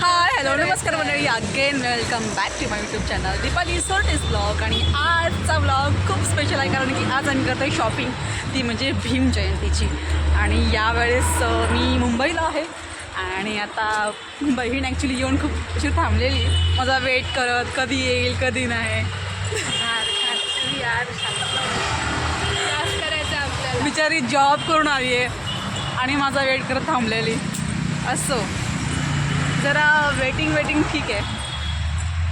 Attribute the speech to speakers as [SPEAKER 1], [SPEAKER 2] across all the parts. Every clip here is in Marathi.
[SPEAKER 1] हाय हॅलो नमस्कार. मंडळी. Again welcome back to my YouTube channel Deepali सोर्टेस blog आणि आजचा ब्लॉग खूप स्पेशल आहे कारण की आज आम्ही करतो शॉपिंग ती म्हणजे भीम जयंतीची. आणि यावेळेस मी मुंबईला आहे. आणि आता बहीण ॲक्च्युली येऊन खूप अशी थांबलेली माझा वेट करत कधी येईल कधी नाही. बिचारी जॉब करून आली आहे आणि माझा वेट करत थांबलेली. असो. जरा वेटिंग वेटिंग ठीक आहे.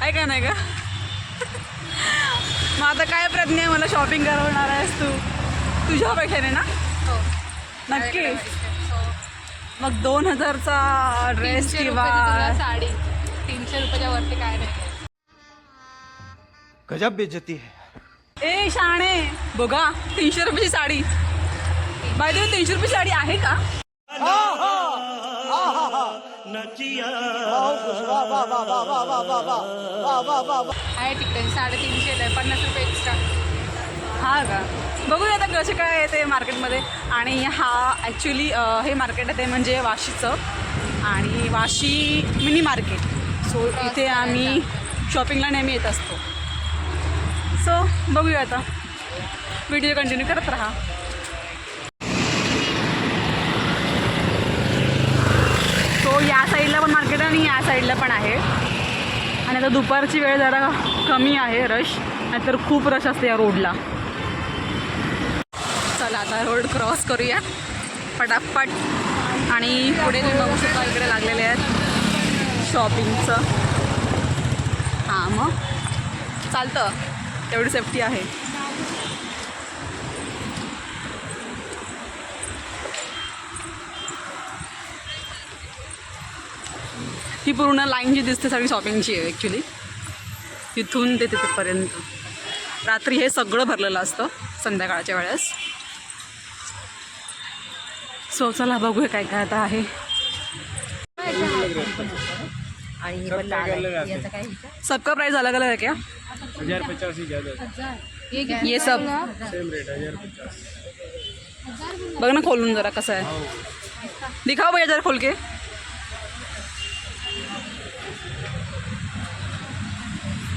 [SPEAKER 1] आहे का नाही का मग आता काय प्रज्ञा आहे? मला शॉपिंग करवणार आहेस तू. तुझ्या पैशाने ना?
[SPEAKER 2] हो.
[SPEAKER 1] नक्की. मग दोन हजारचा ड्रेस किंवा
[SPEAKER 2] साडी. तीनशे रुपयाच्या वरती काय नाही.
[SPEAKER 3] गजब बेइज्जती है।
[SPEAKER 1] ए शाणे. बघा तीनशे रुपयाची साडी. बाय देव तीनशे रुपयाची साडी आहे का?
[SPEAKER 2] आहे तिकडे साडेतीनशे आहे पन्नास रुपये एक्स्ट्रा
[SPEAKER 1] हा का? बघूया आता कसे काय येते मार्केटमध्ये. आणि हा ॲक्च्युली हे मार्केट आहे ते म्हणजे वाशीचं. आणि वाशी मिनी मार्केट सो इथे आम्ही शॉपिंगला नेहमी येत असतो. सो बघूया आता. व्हिडिओ कंटिन्यू करत राहा. या साईडला पण मार्केट आणि या साईडला पण आहे. आणि आता दुपारची वेळ जरा कमी आहे रश नाहीतर खूप रश असते या रोडला चला आता रोड क्रॉस करूया. पटापट. आणि पुढे तुम्ही बघू शकता इकडे लागलेले आहेत शॉपिंगचं हां मग. चालतं. तेवढी सेफ्टी आहे. ही पूर्ण लाईन जी दिसते सगळी शॉपिंगची आहे ॲक्च्युली तिथून ते तिथेपर्यंत. रात्री हे सगळं भरलेलं असतं संध्याकाळच्या वेळेस. सो चला बघूया काय काय आता आहे. सबका प्राइस अलग अलग है क्या?
[SPEAKER 3] हजार पचास ही। ज्यादा
[SPEAKER 1] ये सब.
[SPEAKER 3] सेम रेट हजार पचास।
[SPEAKER 1] बघ ना खोलून जरा कसं आहे. दिखाओ भैया जरा खोल के.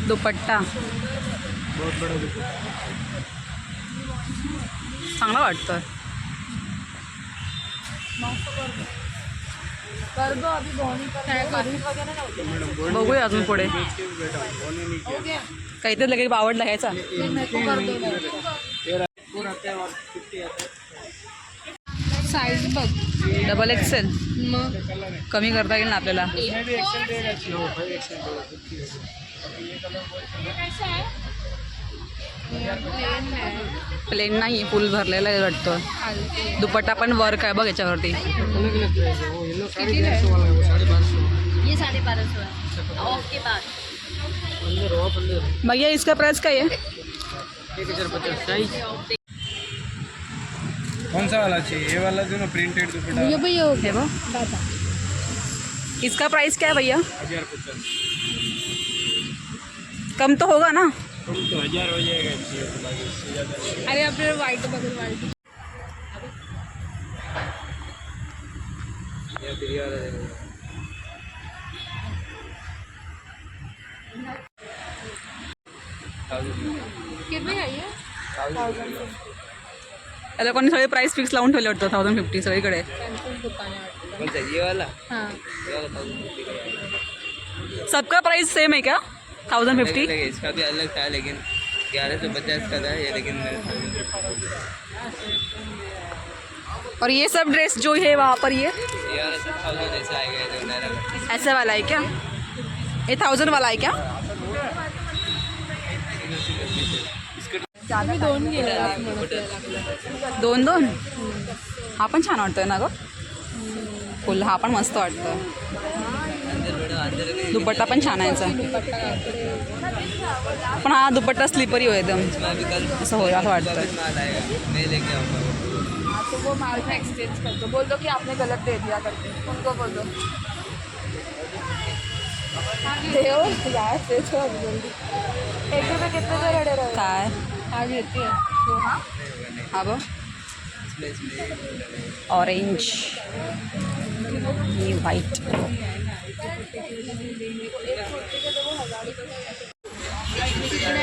[SPEAKER 1] दुपट्टा.
[SPEAKER 3] बहुत बड़ा
[SPEAKER 1] चांगला वाटतं बघूया अजून पुढे. काहीतरी लगेच आवडला घ्यायचा
[SPEAKER 2] साईज बघ.
[SPEAKER 1] डबल एक्सेल
[SPEAKER 2] मग?
[SPEAKER 1] कमी करता येईल ना आपल्याला? प्लेन नाही फुल भरलेला आहे वाटतं. दुपट्टा पण वर्क आहे बघ याच्यावरती. भैया इसका प्राइस क्या है
[SPEAKER 3] कौन सा वाला चाहिए? ये वाला जो ना प्रिंटेड दुपट्टा
[SPEAKER 2] ये भैया
[SPEAKER 1] है वो। इसका प्राइस क्या है भैया?
[SPEAKER 3] हज़ार पचास
[SPEAKER 1] कम तो होगा ना?
[SPEAKER 3] कम तो हज़ार हो जाएगा
[SPEAKER 2] अरे आपल्याला वाईट बघून वाईट
[SPEAKER 3] ये फिर ये
[SPEAKER 1] या लोकांनी सगळे प्राइस फिक्स लावून ठेवले वाटतं थाउजंड फिफ्टी सगळीकडे। सबका प्राइस सेम है क्या थाउजंड फिफ्टी
[SPEAKER 4] इसका भी अलग था लेकिन ग्यारह सौ पचास का था ये लेकिन
[SPEAKER 1] और ये सब ड्रेस जो है वहाँ पर ये?
[SPEAKER 4] ऐसे
[SPEAKER 1] वाला. है क्या? ये थाउजंड वाला है क्या?
[SPEAKER 2] दोन गेले
[SPEAKER 1] दोन दोन? हा पण छान वाटतोय ना ग. फुल हा पण मस्त वाटतं दुपट्टा पण छान आहे याचा.
[SPEAKER 2] दुपट्टा कापडे
[SPEAKER 1] पण हा दुपट्टा स्लिपरी हो एकदम. असं होईल असं वाटतं
[SPEAKER 2] तो वो माल एक्सचेंज कर दो बोल दो कि आपने गलत दे दिया करके उनको बोल दो देव यार से छोड़ जल्दी एक रुपये कितने से रड़े रहे
[SPEAKER 1] काय?
[SPEAKER 2] हा तो
[SPEAKER 1] ऑरेंज ही व्हाईट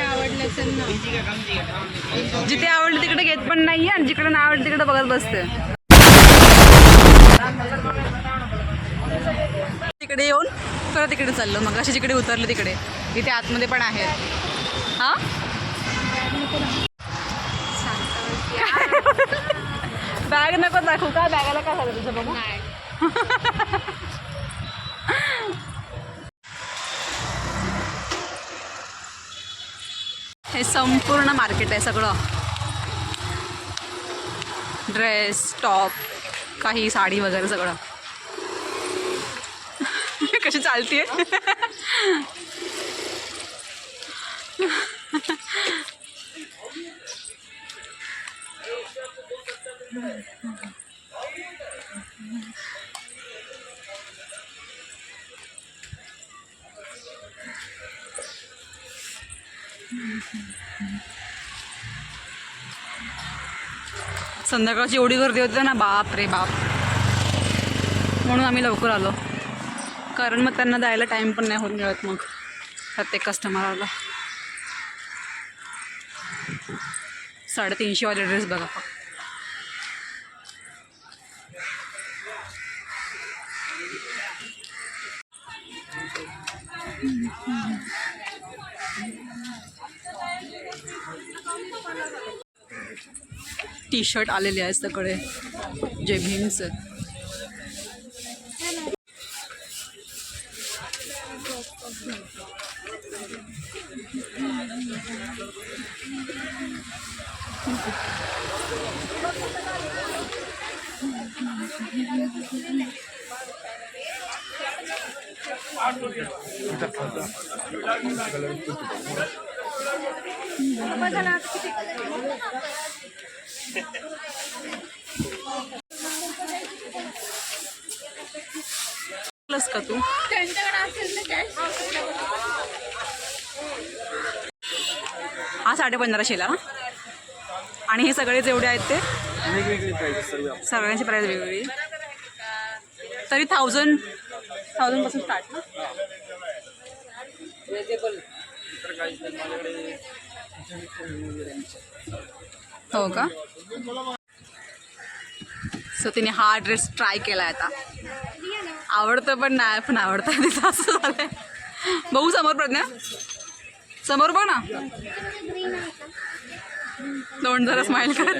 [SPEAKER 2] आवडलं असेल ना
[SPEAKER 1] जिथे आवडलं तिकडे घेत पण नाही आणि जिकडे नाही आवडलं तिकडे बघत बसते. तिकडे येऊन परत तिकडे चाललो. मग अशी जिकडे उतरलं तिकडे. इथे आतमध्ये पण आहेत हां? बॅग नको दाखवू का? बॅगाला काय झालं तुझं बघू. हे संपूर्ण मार्केट आहे सगळं. ड्रेस टॉप काही साडी वगैरे सगळं. कशी चालतीये? संध्याकाळची एवढी गर्दी होती ना बाप रे बाप. म्हणून आम्ही लवकर आलो. कारण मग त्यांना द्यायला टाईम पण नाही होत मिळत मग. प्रत्येक कस्टमरला साडेतीनशेवाले ड्रेस बघा टी शर्ट आलेले आहेत सगळे जे भीमचे का तू? हा साडे पंधराशेला. ना आणि हे सगळे जेवढे आहेत ते?
[SPEAKER 3] वेगवेगळी प्राइस सर्व
[SPEAKER 1] सगळ्यांची प्राईस वेगवेगळी. तरी थाउजंड थाउजंडपासून स्टार्ट ना? हो का? सो तिने हा ड्रेस ट्राय केला आता. आवडतं पण नाही पण आवडतं तिचं असं झालंय. बघू समोर प्रज्ञा. समोर बघ ना. दोन जरा स्माइल कर.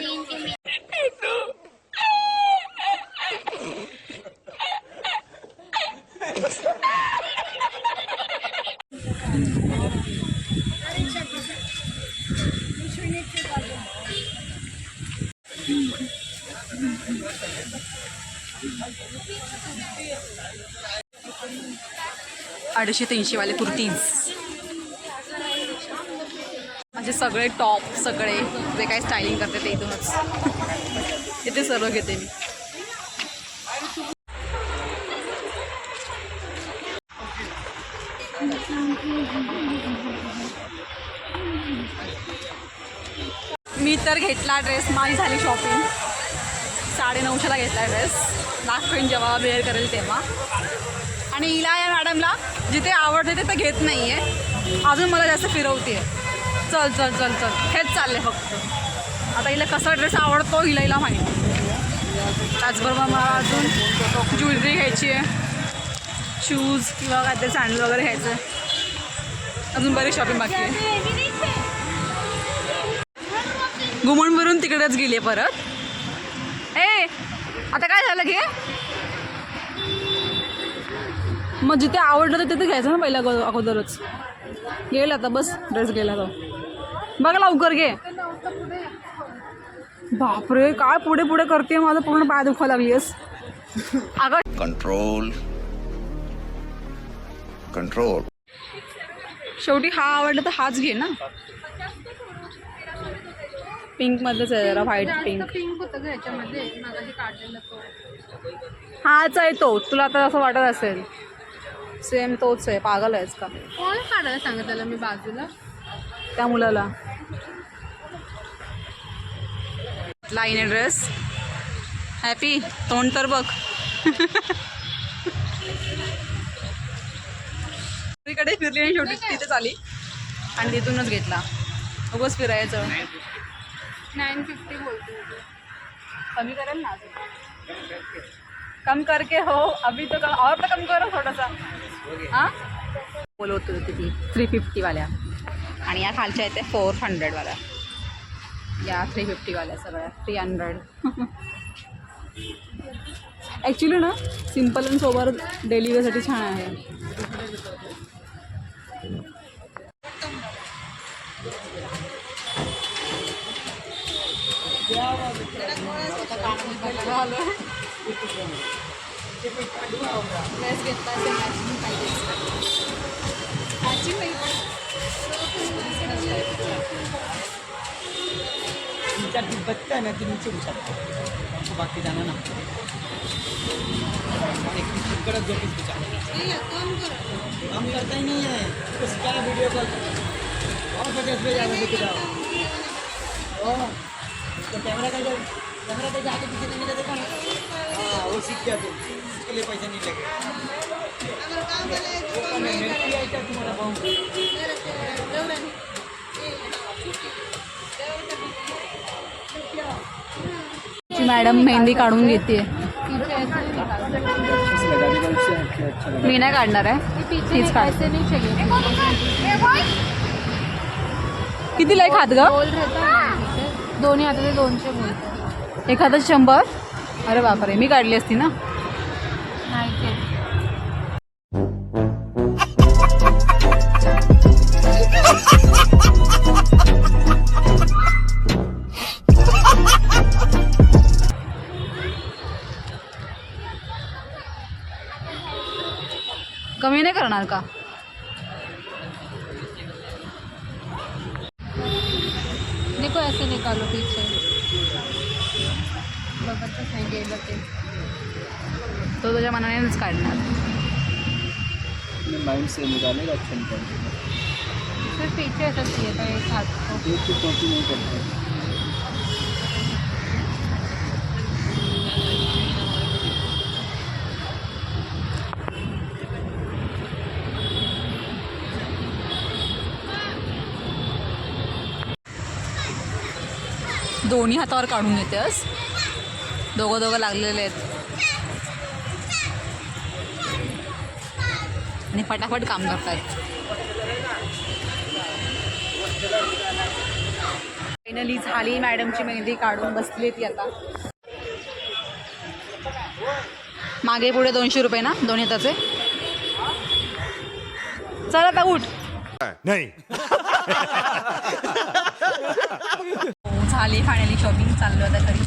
[SPEAKER 1] अडीचशे तीनशेवाले कुर्तीज. म्हणजे सगळे टॉप सगळे जे काही स्टायलिंग करते ते इथूनच. इथे सर्व घेते मी. मी तर घेतला ड्रेस माझी झाली शॉपिंग साडे नऊशेला घेतला ड्रेस दाखवेन जेव्हा वेअर करेल तेव्हा. आणि हिला या मॅडमला जिथे आवडते तिथे घेत नाही आहे अजून मला जास्त फिरवते चल चल चल चल. हेच चालले फक्त. आता हिला कसा ड्रेस आवडतो हिला हिला माहिती त्याचबरोबर मला अजून ज्वेलरी घ्यायची आहे शूज किंवा काहीतरी सँडल वगैरे घ्यायचं आहे अजून बरीच शॉपिंग बाकी आहे. घुमून तिकडेच गेली परत. ए आता काय झालं घे मग जिथे आवडलं तर तिथे घ्यायचं ना पहिल्या अगो- अगोदरच. गेला आता बस ड्रेस गेला तो. बघ लवकर घे. बापरे काय पुढे पुढे करते माझं पूर्ण पाय दुखा लागली अगं
[SPEAKER 5] control. Control.
[SPEAKER 1] शेवटी हा आवडला तर हाच घे ना. पिंक मधलंच आहे जरा व्हाईट पिंक
[SPEAKER 2] होतं ह्याच्यामध्ये
[SPEAKER 1] हाच आहे तो. तुला आता असं वाटत असेल. सेम तोच आहे पागल आहेस का
[SPEAKER 2] कोण काढायला सांगितलं मी बाजूला?
[SPEAKER 1] त्या मुलाला. लाईन ड्रेस हॅपी तोंड तर बघ. तिकडे फिरली आणि शेवटी तिथेच आली. आणि तिथूनच घेतला. उगच फिरायचं.
[SPEAKER 2] नाईन फिफ्टी बोलते.
[SPEAKER 1] कमी करेल ना. कम करके हो. अभी तो कम और तो कम करो थोड़ा सा हां बोलवत होती ती थ्री फिफ्टीवाल्या आणि या खालच्या त्या फोर हंड्रेडवाल्या या थ्री फिफ्टीवाल्या सगळ्या थ्री हंड्रेड ॲक्च्युली ना सिंपल आणि सोबर डेली वेअरसाठी छान आहे.
[SPEAKER 2] ड्रेस घेतला असेल मॅचिंग पाहिजे मॅचिंग नाही
[SPEAKER 3] तीन चार बच्चा है ना बाकी जाना ना दो पीस बचा हम करता ही नहीं है बस क्या वीडियो कॉल और पचास पे जाना देखे जाओ तो कैमरा का कैमरा का जाके पीछे नहीं देखा हाँ वो सीख गया तुम लिए पैसे
[SPEAKER 1] मॅडम मेहंदी काढून घेते. मी नाही काढणार आहे. तीच काढ.
[SPEAKER 2] ऐसे नहीं चाहिए
[SPEAKER 1] किती लाईक हात ग?
[SPEAKER 2] है दोन्ही हाताचे दोनशे
[SPEAKER 1] एखादं शंभर? अरे बापरे मी काढली असती ना.
[SPEAKER 2] नाही
[SPEAKER 1] कमी नाही करणार का?
[SPEAKER 2] देखो ऐसे निकालो पीछे. बघतच नाही गेलं ते
[SPEAKER 1] तो तुझ्या मनानेच काढणार.
[SPEAKER 3] माइंड से निकालेगा अच्छा निकालेगा
[SPEAKER 2] सिर्फ पीछे ऐसा चाहिए था एक हाथ को
[SPEAKER 3] देख के कॉपी नहीं करता
[SPEAKER 1] दोन्ही हातावर काढून घेतेस. दोघं दोघं लागलेले आहेत. आणि फटाफट काम करतायत फायनली झाली मॅडमची मेहंदी काढून बसली ती आता. मागे पुढे दोनशे रुपये ना दोन्ही हाताचे चल आता उठ.
[SPEAKER 5] नहीं.
[SPEAKER 1] झाली फायनली शॉपिंग चाललो आता घरी.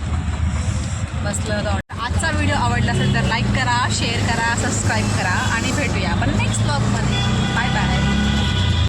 [SPEAKER 1] बसलं आजचा व्हिडिओ आवडला असेल तर लाईक करा शेअर करा सबस्क्राईब करा आणि भेटूया आपण नेक्स्ट ब्लॉगमध्ये